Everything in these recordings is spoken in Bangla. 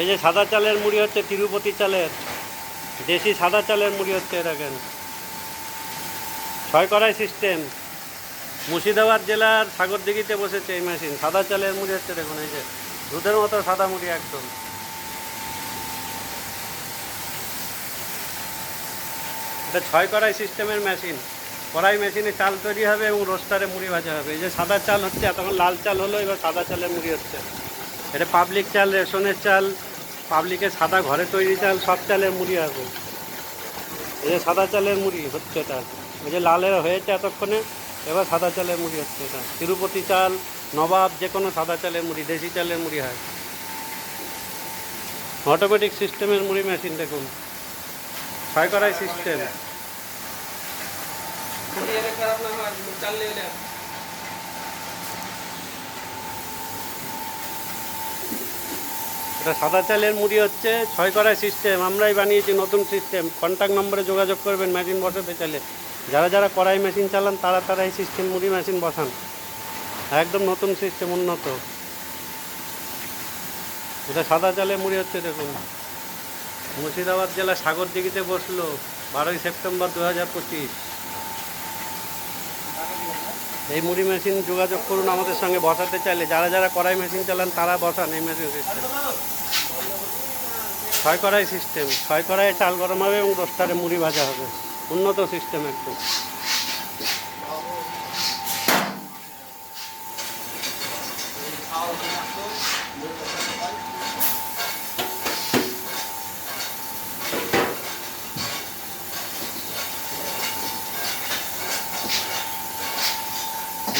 এই যে সাদা চালের মুড়ি হচ্ছে তিরুপতি চালের, দেশি সাদা চালের মুড়ি হচ্ছে দেখেন। ছয় কড়াই সিস্টেম মুর্শিদাবাদ জেলার সাগরদিঘিতে বসেছে এই মেশিন সাদা চালের মুড়ি হচ্ছে দেখুন এই যে, দুধের মতো সাদা মুড়ি একদম। এটা ছয় কড়াই সিস্টেমের মেশিন কড়াই মেশিনে চাল তৈরি হবে এবং রোস্টারে মুড়ি ভাজা হবে। এই যে সাদা চাল হচ্ছে, এতক্ষণ লাল চাল হলো, এবার সাদা চালের মুড়ি হচ্ছে। এটা পাবলিক চাল, রেশনের চাল পাবলিকের সাদা ঘরে তৈরি চাল, সব চালের মুড়ি হবে এই যে সাদা চালের মুড়ি হচ্ছে এটা। ওই যে লালের হয়েছে এতক্ষণে, এবার সাদা চালের মুড়ি হচ্ছে এটা। তিরুপতি চাল, নবাব যে কোনো সাদা চালের মুড়ি, দেশি চালের মুড়ি হয়। অটোমেটিক সিস্টেমের মুড়ি মেশিন দেখুন। ছয় করাই সিস্টেম খারাপ না হয় চাল নিয়ে এটা সাদা চালের মুড়ি হচ্ছে, ছয় কড়াই সিস্টেম আমরাই বানিয়েছি নতুন সিস্টেম কন্ট্যাক্ট নম্বরে যোগাযোগ করবেন মেশিন বসাতে চাইলে। যারা যারা কড়াই মেশিন চালান, তারা তারা এই সিস্টেম মুড়ি মেশিন বসান। একদম নতুন সিস্টেম উন্নত। এটা সাদা চালের মুড়ি হচ্ছে, দেখুন। মুর্শিদাবাদ জেলা সাগরদিঘিতে বসল বারোই সেপ্টেম্বর দু হাজার পঁচিশ। এই মুড়ি মেশিন যোগাযোগ করুন আমাদের সঙ্গে বসাতে চাইলে। যারা যারা কড়াই মেশিন চালান, তারা বসান এই মেশিন সিস্টেম ছয় কড়াই সিস্টেম ছয় কড়াইয়ে চাল গরম হবে এবং দশটারে মুড়ি ভাজা হবে। উন্নত সিস্টেম একদম।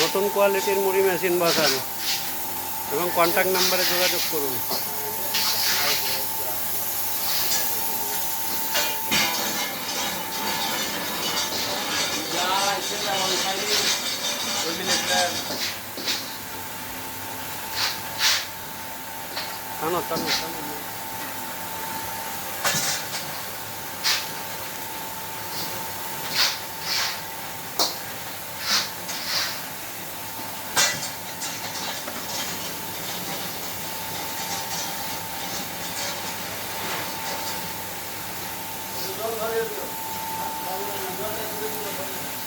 নতুন কোয়ালিটির মুড়ি মেশিন বসান। এবং কন্ট্যাক্ট নাম্বারে যোগাযোগ করুন। টানো টানো টানো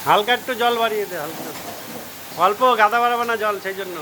হালকা একটু জল বাড়িয়ে দে হালকা। অল্প গাদা বাড়াবে না জল সেই জন্য।